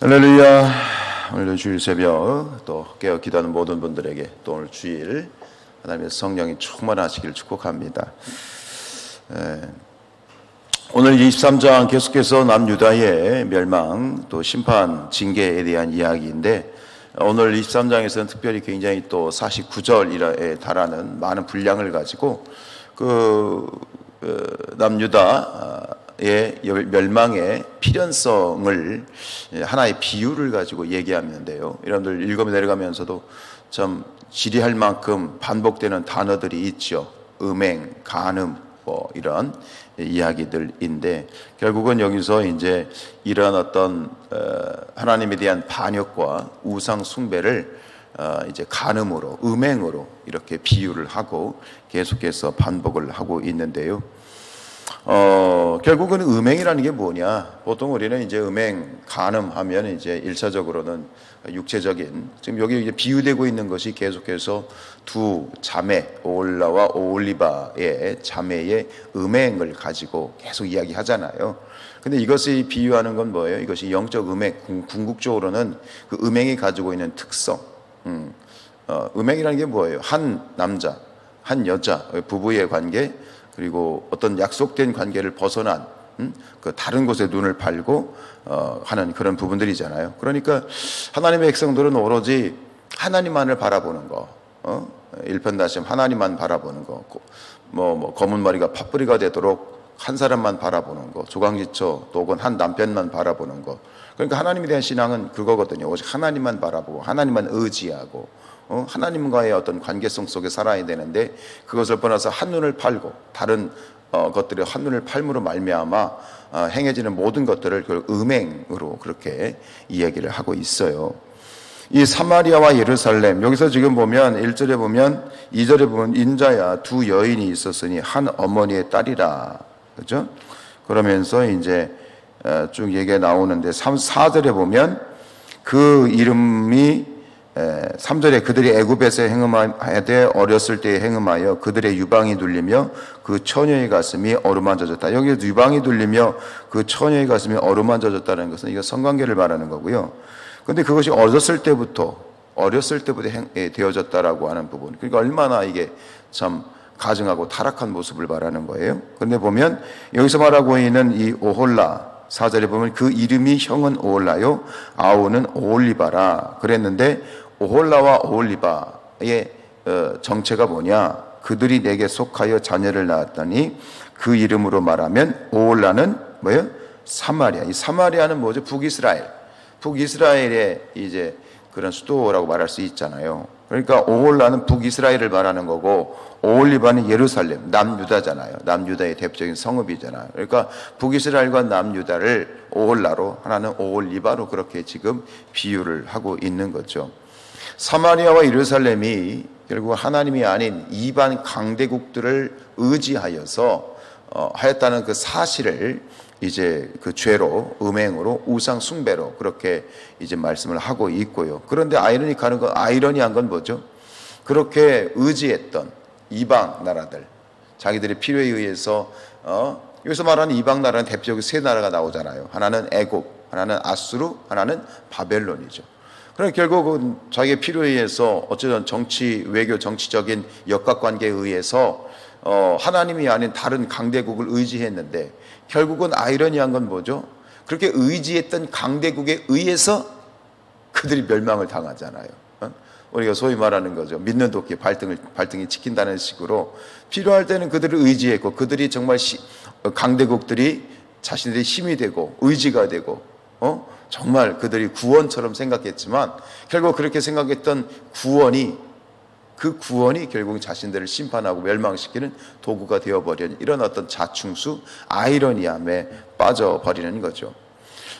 할렐루야. 오늘 주일 새벽 또 깨어 기도하는 모든 분들에게 또 오늘 주일 하나님의 성령이 충만하시길 축복합니다. 에, 오늘 23장 계속해서 남유다의 멸망 또 심판 징계에 대한 이야기인데 오늘 23장에서는 특별히 굉장히 또 49절에 달하는 많은 분량을 가지고 그, 그 남유다 의 멸망의 필연성을 하나의 비유를 가지고 얘기하는데요. 여러분들 읽어 내려가면서도 좀 지리할 만큼 반복되는 단어들이 있죠. 음행, 간음, 뭐 이런 이야기들인데 결국은 여기서 이제 이런 어떤 하나님에 대한 반역과 우상 숭배를 어, 이제 간음으로 음행으로 이렇게 비유를 하고 계속해서 반복을 하고 있는데요. 어, 결국은 음행이라는 게 뭐냐? 보통 우리는 이제 음행, 간음하면 이제 일차적으로는 육체적인 지금 여기 이제 비유되고 있는 것이 계속해서 두 자매 오올라와 오올리바의 자매의 음행을 가지고 계속 이야기 하잖아요. 근데 이것이 비유하는 건 뭐예요? 이것이 영적 음행, 궁극적으로는 그 음행이 가지고 있는 특성. 음, 어, 음행이라는 게 뭐예요? 한 남자, 한 여자, 부부의 관계, 그리고 어떤 약속된 관계를 벗어난 음? 그 다른 곳에 눈을 팔고 어, 하는 그런 부분들이잖아요. 그러니까 하나님의 백성들은 오로지 하나님만을 바라보는 거, 어? 일편다심 하나님만 바라보는 거, 뭐, 뭐 검은 머리가 팥뿌리가 되도록 한 사람만 바라보는 거, 조강지처 또 혹은 한 남편만 바라보는 거. 그러니까 하나님에 대한 신앙은 그거거든요. 오직 하나님만 바라보고 하나님만 의지하고 어? 하나님과의 어떤 관계성 속에 살아야 되는데 그것을 떠나서 한눈을 팔고 다른 어, 것들이 한눈을 팔므로 말미암아 어, 행해지는 모든 것들을 그 음행으로 그렇게 이야기를 하고 있어요. 이 사마리아와 예루살렘 여기서 지금 보면 1절에 보면 2절에 보면 인자야 두 여인이 있었으니 한 어머니의 딸이라 그죠? 그러면서 이제 어, 쭉 얘기가 나오는데 3, 4절에 보면 그 이름이 3절에 그들이 애굽에서 행음하되 어렸을 때에 행음하여 그들의 유방이 눌리며 그 처녀의 가슴이 어루만져졌다. 여기 유방이 눌리며 그 처녀의 가슴이 어루만져졌다는 것은 이거 성관계를 말하는 거고요. 근데 그것이 어렸을 때부터 어렸을 때부터 행, 예, 되어졌다라고 하는 부분. 그러니까 얼마나 이게 참 가증하고 타락한 모습을 말하는 거예요. 근데 보면 여기서 말하고 있는 이 오홀라 사절에 보면 그 이름이 형은 오홀라요 아우는 오올리바라 그랬는데 오홀라와 오올리바의 어, 정체가 뭐냐? 그들이 내게 속하여 자녀를 낳았더니 그 이름으로 말하면 오홀라는 뭐예요? 사마리아. 이 사마리아는 뭐죠? 북이스라엘. 북이스라엘의 이제 그런 수도라고 말할 수 있잖아요. 그러니까 오홀라는 북이스라엘을 말하는 거고 오올리바는 예루살렘, 남유다잖아요. 남유다의 대표적인 성읍이잖아요. 그러니까 북이스라엘과 남유다를 오홀라로 하나는 오올리바로 그렇게 지금 비유를 하고 있는 거죠. 사마리아와 예루살렘이 결국 하나님이 아닌 이반 강대국들을 의지하여서 어, 하였다는 그 사실을 이제 그 죄로 음행으로 우상 숭배로 그렇게 이제 말씀을 하고 있고요. 그런데 아이러니한 건 아이러니한 건 뭐죠? 그렇게 의지했던 이방 나라들 자기들의 필요에 의해서 어, 여기서 말하는 이방 나라는 대표적인 세 나라가 나오잖아요. 하나는 애굽, 하나는 아수르, 하나는 바벨론이죠. 그럼 결국은 자기의 필요에 의해서 어쨌든 정치, 외교, 정치적인 역학관계에 의해서 어, 하나님이 아닌 다른 강대국을 의지했는데 결국은 아이러니한 건 뭐죠? 그렇게 의지했던 강대국에 의해서 그들이 멸망을 당하잖아요. 어? 우리가 소위 말하는 거죠. 믿는 도끼 발등을 발등이 지킨다는 식으로 필요할 때는 그들을 의지했고 그들이 정말 시, 어, 강대국들이 자신들의 힘이 되고 의지가 되고 어? 정말 그들이 구원처럼 생각했지만 결국 그렇게 생각했던 구원이 그 구원이 결국 자신들을 심판하고 멸망시키는 도구가 되어버린 이런 어떤 자충수 아이러니함에 빠져버리는 거죠.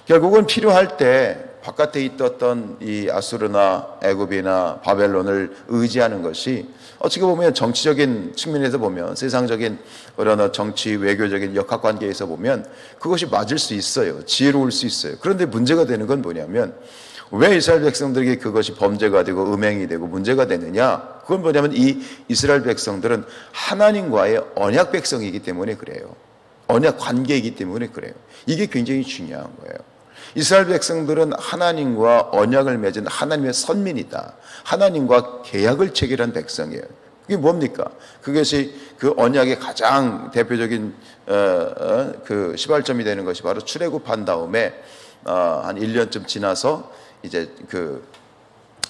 결국은 필요할 때 바깥에 있었던 이 아수르나 애굽이나 바벨론을 의지하는 것이 어떻게 보면 정치적인 측면에서 보면 세상적인 그런 정치 외교적인 역학 관계에서 보면 그것이 맞을 수 있어요. 지혜로울 수 있어요. 그런데 문제가 되는 건 뭐냐면 왜 이스라엘 백성들에게 그것이 범죄가 되고 음행이 되고 문제가 되느냐? 그건 뭐냐면 이 이스라엘 백성들은 하나님과의 언약 백성이기 때문에 그래요. 언약 관계이기 때문에 그래요. 이게 굉장히 중요한 거예요. 이스라엘 백성들은 하나님과 언약을 맺은 하나님의 선민이다. 하나님과 계약을 체결한 백성이에요. 그게 뭡니까? 그것이 그 언약의 가장 대표적인 어, 어, 그 시발점이 되는 것이 바로 출애굽한 다음에 어, 한 1년쯤 지나서 이제 그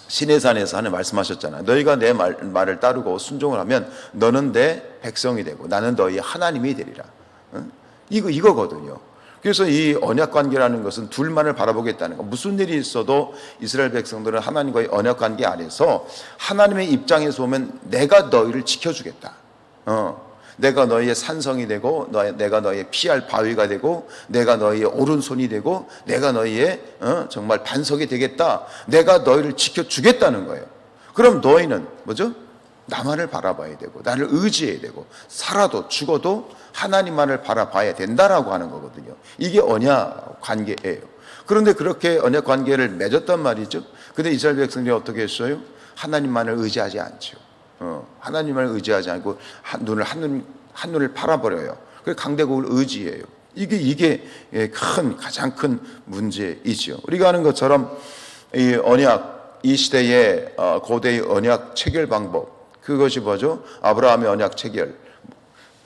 시내산에서 하는 말씀하셨잖아요. 너희가 내 말, 말을 따르고 순종을 하면 너는 내 백성이 되고 나는 너희 하나님이 되리라. 응? 이거 이거거든요. 그래서 이 언약 관계라는 것은 둘만을 바라보겠다는 거. 무슨 일이 있어도 이스라엘 백성들은 하나님과의 언약 관계 안에서 하나님의 입장에서 보면 내가 너희를 지켜주겠다. 어. 내가 너희의 산성이 되고 내가 너희의 피할 바위가 되고 내가 너희의 오른손이 되고 내가 너희의 어, 정말 반석이 되겠다. 내가 너희를 지켜주겠다는 거예요. 그럼 너희는 뭐죠? 나만을 바라봐야 되고 나를 의지해야 되고 살아도 죽어도 하나님만을 바라봐야 된다라고 하는 거거든요. 이게 언약 관계예요. 그런데 그렇게 언약 관계를 맺었단 말이죠. 근데 이스라엘 백성들이 어떻게 했어요? 하나님만을 의지하지 않죠. 어, 하나님을 의지하지 않고 한 눈을 한눈 한눈을 팔아버려요. 그 강대국을 의지해요. 이게 이게 예, 큰 가장 큰 문제이지요. 우리가 아는 것처럼 이 언약 이 시대의 어, 고대의 언약 체결 방법 그것이 뭐죠? 아브라함의 언약 체결.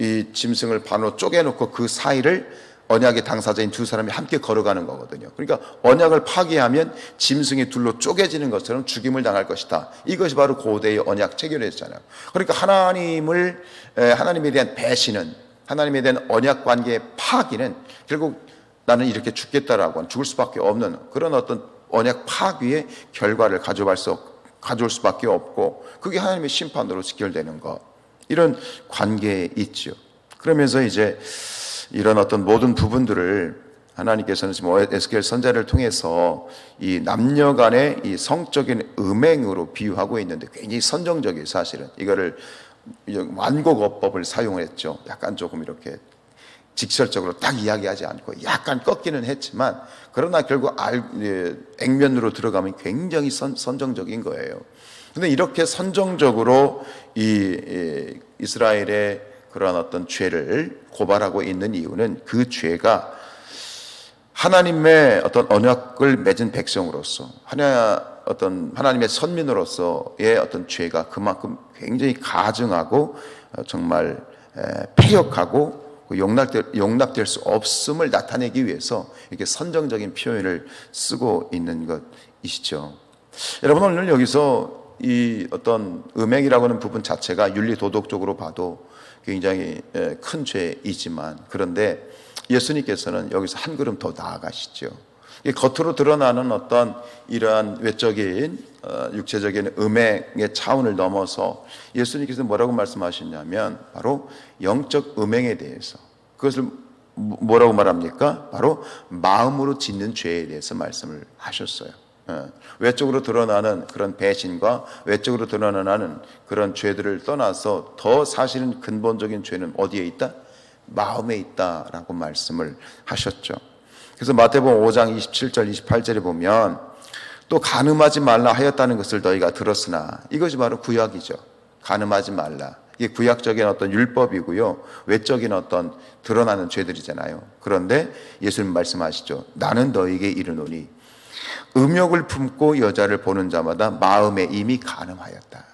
이 짐승을 반으로 쪼개놓고 그 사이를 언약의 당사자인 두 사람이 함께 걸어가는 거거든요. 그러니까 언약을 파기하면 짐승이 둘로 쪼개지는 것처럼 죽임을 당할 것이다. 이것이 바로 고대의 언약 체결이었잖아요. 그러니까 하나님을 하나님에 대한 배신은 하나님에 대한 언약 관계의 파기는 결국 나는 이렇게 죽겠다라고 죽을 수밖에 없는 그런 어떤 언약 파기의 결과를 가져갈 수 가져올 수밖에 없고 그게 하나님의 심판으로 직결되는 것 이런 관계에 있죠. 그러면서 이제 이런 어떤 모든 부분들을 하나님께서는 지금 에스겔 선자를 통해서 이 남녀 간의 이 성적인 음행으로 비유하고 있는데 굉장히 선정적이에요, 사실은. 이거를 완곡어법을 사용을 했죠. 약간 조금 이렇게 직설적으로 딱 이야기하지 않고 약간 꺾기는 했지만 그러나 결국 알, 예, 액면으로 들어가면 굉장히 선, 선정적인 거예요. 근데 이렇게 선정적으로 이, 이 이스라엘의 그러한 어떤 죄를 고발하고 있는 이유는 그 죄가 하나님의 어떤 언약을 맺은 백성으로서 하나 어떤 하나님의 선민으로서의 어떤 죄가 그만큼 굉장히 가증하고 어, 정말 폐역하고 그 용납될, 용납될 수 없음을 나타내기 위해서 이렇게 선정적인 표현을 쓰고 있는 것이시죠. 여러분 오늘 여기서 이 어떤 음행이라고 하는 부분 자체가 윤리 도덕적으로 봐도 굉장히 큰 죄이지만 그런데 예수님께서는 여기서 한 걸음 더 나아가시죠. 겉으로 드러나는 어떤 이러한 외적인 어, 육체적인 음행의 차원을 넘어서 예수님께서 뭐라고 말씀하셨냐면 바로 영적 음행에 대해서 그것을 뭐라고 말합니까? 바로 마음으로 짓는 죄에 대해서 말씀을 하셨어요. 예. 외적으로 드러나는 그런 배신과 외적으로 드러나는 그런 죄들을 떠나서 더 사실은 근본적인 죄는 어디에 있다? 마음에 있다라고 말씀을 하셨죠. 그래서 마태복음 5장 27절 28절에 보면 또 가늠하지 말라 하였다는 것을 너희가 들었으나 이것이 바로 구약이죠. 가늠하지 말라. 이게 구약적인 어떤 율법이고요. 외적인 어떤 드러나는 죄들이잖아요. 그런데 예수님 말씀하시죠. 나는 너에게 이르노니 음욕을 품고 여자를 보는 자마다 마음에 이미 가늠하였다.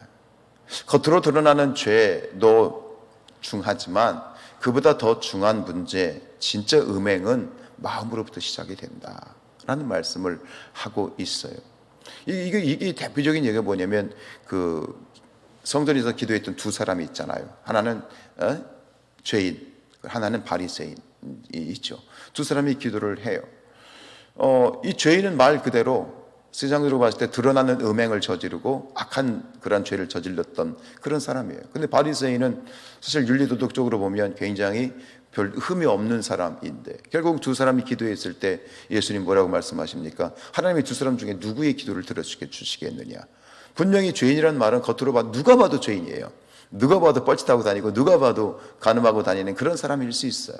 겉으로 드러나는 죄도 중하지만 그보다 더 중한 문제, 진짜 음행은 마음으로부터 시작이 된다. 라는 말씀을 하고 있어요. 이게, 이게 대표적인 얘기가 뭐냐면 그 성전에서 기도했던 두 사람이 있잖아요. 하나는 어? 죄인, 하나는 바리새인이 있죠. 두 사람이 기도를 해요. 어, 이 죄인은 말 그대로 세상으로 봤을 때 드러나는 음행을 저지르고 악한 그런 죄를 저질렀던 그런 사람이에요. 근데 바리새인은 사실 윤리도덕적으로 보면 굉장히 별 흠이 없는 사람인데 결국 두 사람이 기도했을 때 예수님 뭐라고 말씀하십니까? 하나님이 두 사람 중에 누구의 기도를 들어주시겠느냐? 분명히 죄인이라는 말은 겉으로 봐 누가 봐도 죄인이에요. 누가 봐도 뻘짓하고 다니고 누가 봐도 가늠하고 다니는 그런 사람일 수 있어요.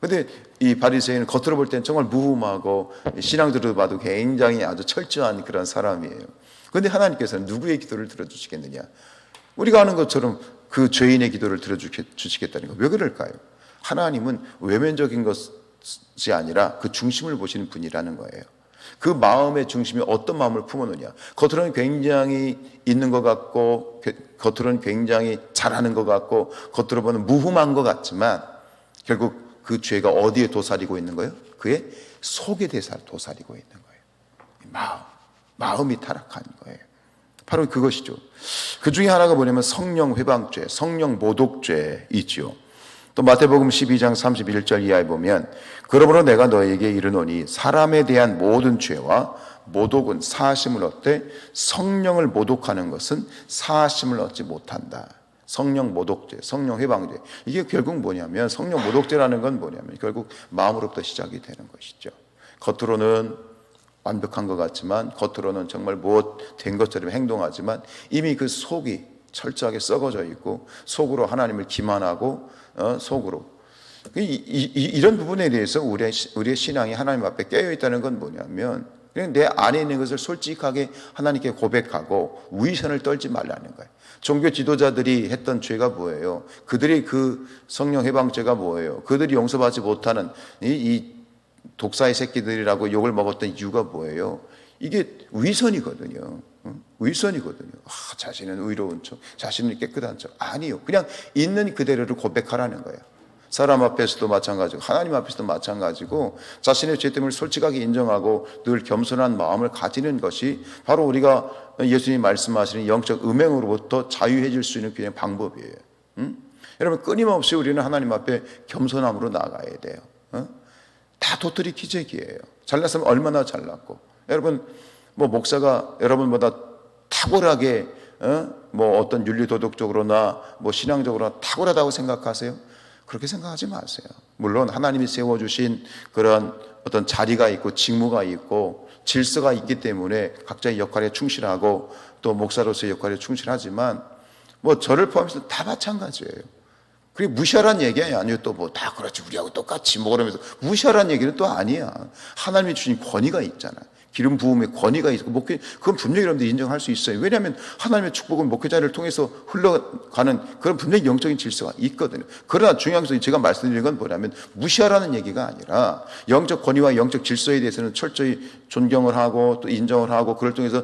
근데 이 바리새인은 겉으로 볼 때는 정말 무음하고 신앙들을 봐도 굉장히 아주 철저한 그런 사람이에요. 그런데 하나님께서는 누구의 기도를 들어주시겠느냐? 우리가 아는 것처럼 그 죄인의 기도를 들어주시겠다는 거. 왜 그럴까요? 하나님은 외면적인 것이 아니라 그 중심을 보시는 분이라는 거예요. 그 마음의 중심이 어떤 마음을 품었느냐. 겉으로는 굉장히 있는 것 같고, 겉으로는 굉장히 잘하는 것 같고, 겉으로 보면 무흠한 것 같지만, 결국 그 죄가 어디에 도사리고 있는 거예요? 그의 속에 대사 도사리고 있는 거예요. 마음, 마음이 타락한 거예요. 바로 그것이죠. 그 중에 하나가 뭐냐면 성령 회방죄, 성령 모독죄 있지요. 또 마태복음 12장 31절 이하에 보면 그러므로 내가 너에게 이르노니 사람에 대한 모든 죄와 모독은 사하심을 얻되 성령을 모독하는 것은 사하심을 얻지 못한다. 성령 모독죄, 성령 회방죄. 이게 결국 뭐냐면 성령 모독죄라는 건 뭐냐면 결국 마음으로부터 시작이 되는 것이죠. 겉으로는 완벽한 것 같지만 겉으로는 정말 무엇 된 것처럼 행동하지만 이미 그 속이 철저하게 썩어져 있고 속으로 하나님을 기만하고 어, 속으로 이, 이, 런 부분에 대해서 우리의, 우리의 신앙이 하나님 앞에 깨어 있다는 건 뭐냐면 그냥 내 안에 있는 것을 솔직하게 하나님께 고백하고 위선을 떨지 말라는 거예요. 종교 지도자들이 했던 죄가 뭐예요? 그들이 그 성령 해방죄가 뭐예요? 그들이 용서받지 못하는 이, 이 독사의 새끼들이라고 욕을 먹었던 이유가 뭐예요? 이게 위선이거든요. 위선이거든요. 아, 자신은 의로운 척, 자신은 깨끗한 척. 아니요. 그냥 있는 그대로를 고백하라는 거예요. 사람 앞에서도 마찬가지고 하나님 앞에서도 마찬가지고 자신의 죄 때문에 솔직하게 인정하고 늘 겸손한 마음을 가지는 것이 바로 우리가 예수님 말씀하시는 영적 음행으로부터 자유해질 수 있는 그냥 방법이에요. 응? 여러분 끊임없이 우리는 하나님 앞에 겸손함으로 나가야 돼요. 어? 다 도토리 기적이에요. 잘났으면 얼마나 잘났고. 여러분, 뭐 목사가 여러분보다 탁월하게, 어? 뭐 어떤 윤리 도덕적으로나 뭐 신앙적으로 탁월하다고 생각하세요? 그렇게 생각하지 마세요. 물론 하나님이 세워 주신 그런 어떤 자리가 있고 직무가 있고 질서가 있기 때문에 각자의 역할에 충실하고 또 목사로서의 역할에 충실하지만 뭐 저를 포함해서 다 마찬가지예요. 그게 무시하라는 얘기 아니에요. 또 뭐 다 그렇지 우리하고 똑같이 뭐 그러면서 무시하라는 얘기는 또 아니야. 하나님이 주신 권위가 있잖아. 기름 부음의 권위가 있고 목회 그건 분명히 여러분들이 인정할 수 있어요. 왜냐하면 하나님의 축복은 목회자를 통해서 흘러가는 그런 분명히 영적인 질서가 있거든요. 그러나 중요한 것은 제가 말씀드린 건 뭐냐면 무시하라는 얘기가 아니라 영적 권위와 영적 질서에 대해서는 철저히 존경을 하고 또 인정을 하고 그걸 통해서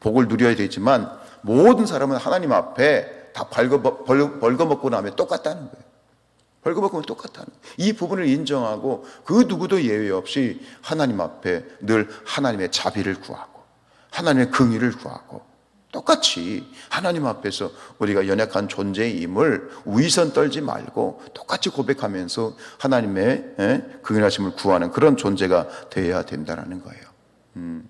복을 누려야 되지만 모든 사람은 하나님 앞에 다 벌거, 벌거먹고 나면 똑같다는 거예요. 벌거먹으면 똑같다는. 이 부분을 인정하고 그 누구도 예외 없이 하나님 앞에 늘 하나님의 자비를 구하고 하나님의 긍의를 구하고 똑같이 하나님 앞에서 우리가 연약한 존재임을 위선 떨지 말고 똑같이 고백하면서 하나님의 긍휼하심을 구하는 그런 존재가 되어야 된다는 거예요. 음.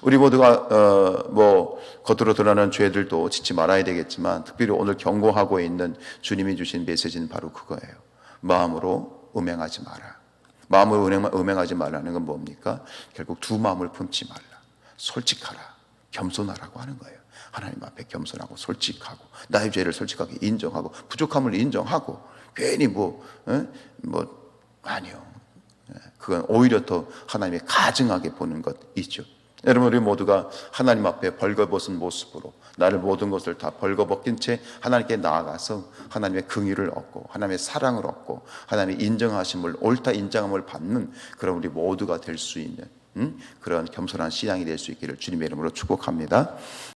우리 모두가 어, 뭐 겉으로 드러나는 죄들도 짓지 말아야 되겠지만 특별히 오늘 경고하고 있는 주님이 주신 메시지는 바로 그거예요. 마음으로 음행하지 마라. 마음으로 음행하지 말라는 건 뭡니까? 결국 두 마음을 품지 말라. 솔직하라. 겸손하라고 하는 거예요. 하나님 앞에 겸손하고 솔직하고 나의 죄를 솔직하게 인정하고 부족함을 인정하고 괜히 뭐, 에? 뭐 아니요. 예, 그건 오히려 더 하나님의 가증하게 보는 것 있죠. 여러분 우리 모두가 하나님 앞에 벌거벗은 모습으로 나를 모든 것을 다 벌거벗긴 채 하나님께 나아가서 하나님의 긍휼을 얻고 하나님의 사랑을 얻고 하나님의 인정하심을 옳다 인정함을 받는 그런 우리 모두가 될 수 있는 음? 그런 겸손한 신앙이 될 수 있기를 주님의 이름으로 축복합니다.